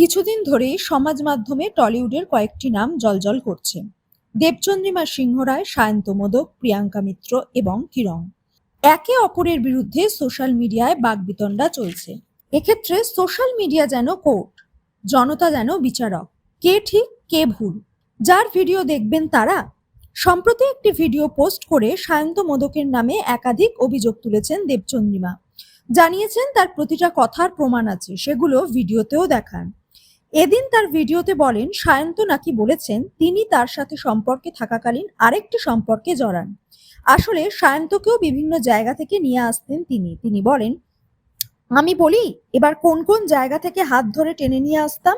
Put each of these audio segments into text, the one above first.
কিছুদিন ধরেই সমাজ মাধ্যমে টলিউডের কয়েকটি নাম জলজল করছে। দেবচন্দ্রিমা সিংহ রায়, সায়ন্ত মোদক, প্রিয়াঙ্কা মিত্র এবং কিরণ। একে অপরের বিরুদ্ধে সোশ্যাল মিডিয়ায় বাগবিতণ্ডা চলছে। এক্ষেত্রে সোশ্যাল মিডিয়া যেন কোর্ট, জনতা যেন বিচারক, কে ঠিক, কে ভুল। যার ভিডিও দেখবেন তারা, সম্প্রতি একটি ভিডিও পোস্ট করে সায়ন্ত মোদকের নামে একাধিক অভিযোগ তুলেছেন দেবচন্দ্রিমা। জানিয়েছেন তার প্রতিটা কথার প্রমাণ আছে, সেগুলো ভিডিওতেও দেখান। এদিন তার ভিডিওতে বলেন, সায়ন্ত নাকি বলেছেন, তিনি তার সাথে সম্পর্কে থাকাকালীন আরেকটি সম্পর্কে জড়ান। আসলে সায়ন্তকেও বিভিন্ন জায়গা থেকে নিয়ে আসতেন তিনি। তিনি বলেন, আমি বলি, এবার কোন কোন জায়গা থেকে হাত ধরে টেনে নিয়ে আসতাম?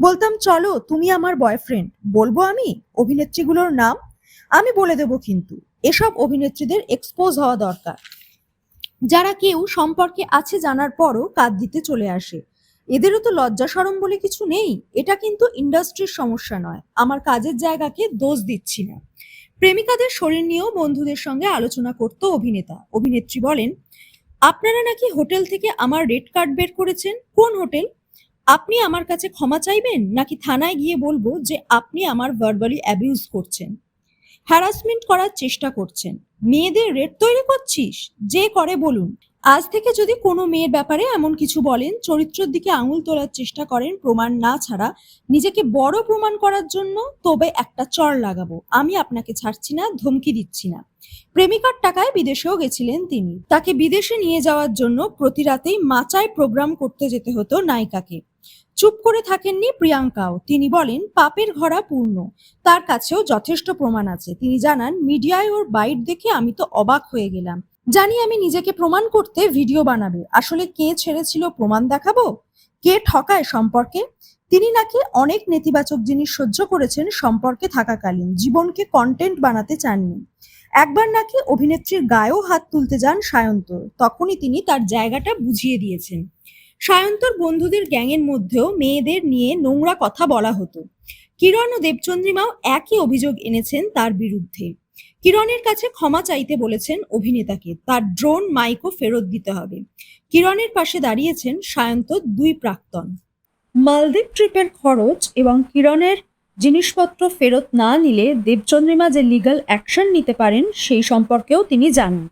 বলতাম, চলো, তুমি আমার বয়ফ্রেন্ড, বলব আমি অভিনেত্রীগুলোর নাম? আমি বলে দেবো কিন্তু, এসব অভিনেত্রীদের এক্সপোজ হওয়া দরকার। যারা কেউ সম্পর্কে আছে জানার পরও কাঁদ দিতে চলে আসে। এদেরও তো লজ্জা সরম বলে কিছু নেই। এটা কিন্তু ইন্ডাস্ট্রির সমস্যা নয়। আমার কাজের জায়গাকে দোষ দিচ্ছি না। প্রেমিকাদের শরীর নিয়েও বন্ধুদের সঙ্গে আলোচনা করত অভিনেতা। অভিনেত্রী বলেন, আপনারা নাকি হোটেল থেকে আমার রেড কার্ড বের করেছেন? কোন হোটেল? আপনি আমার কাছে ক্ষমা চাইবেন? নাকি থানায় গিয়ে বলব যে আপনি আমার ভার্বালি অ্যাবিউজ করছেন? হ্যারাসমেন্ট করার চেষ্টা করছেন? মেয়েদের রেট তৈরি করছিস? যে করে বলুন। আজ থেকে যদি কোনো মেয়ের ব্যাপারে এমন কিছু বলেন, চরিত্রের দিকে আঙুল তোলার চেষ্টা করেন, প্রমাণ না ছাড়া নিজেকে বড় প্রমাণ করার জন্য তবে একটা চর লাগাবো। আমি আপনাকে ছাড়ছি না, ধমকি দিচ্ছি না। প্রেমিকার টাকায় বিদেশেও গেছিলেন তিনি। তাকে বিদেশে নিয়ে যাওয়ার জন্য প্রতি রাতেই মাচায় প্রোগ্রাম করতে যেতে হতো নায়িকাকে। চুপ করে থাকেননি প্রিয়াঙ্কাও। তিনি বলেন, পাপের ঘরা পূর্ণ। তার কাছেও যথেষ্ট প্রমাণ আছে। তিনি জানান, মিডিয়ায় ওর বাইট দেখে আমি তো অবাক হয়ে গেলাম। জানি আমি নিজেকে প্রমাণ করতে ভিডিও বানাবে। আসলে কে ছেড়েছিল প্রমাণ দেখাবো? কে ঠকায় সম্পর্কে? তিনি নাকি অনেক নেতিবাচক জিনিস সহ্য করেছেন সম্পর্কে থাকাকালীন, জীবনকে কন্টেন্ট বানাতে চাননি। একবার নাকি অভিনেত্রীর গায়েও হাত তুলতে যান সায়ন্তর, তখনই তিনি তার জায়গাটা বুঝিয়ে দিয়েছেন। সায়ন্তর বন্ধুদের গ্যাংয়ের মধ্যেও মেয়েদের নিয়ে নোংরা কথা বলা হতো। কিরণ ও দেবচন্দ্রিমাও একই অভিযোগ এনেছেন তার বিরুদ্ধে। কিরণের কাছে ক্ষমা চাইতে বলেছেন অভিনেতাকে। তার ড্রোন মাইকও ফেরত দিতে হবে। কিরণের পাশে দাঁড়িয়েছেন সায়ন্ত দুই প্রাক্তন। মালদ্বীপ ট্রিপের খরচ এবং কিরণের জিনিসপত্র ফেরত না নিলে দেবচন্দ্রিমা যে লিগাল অ্যাকশন নিতে পারেন, সেই সম্পর্কেও তিনি জানান।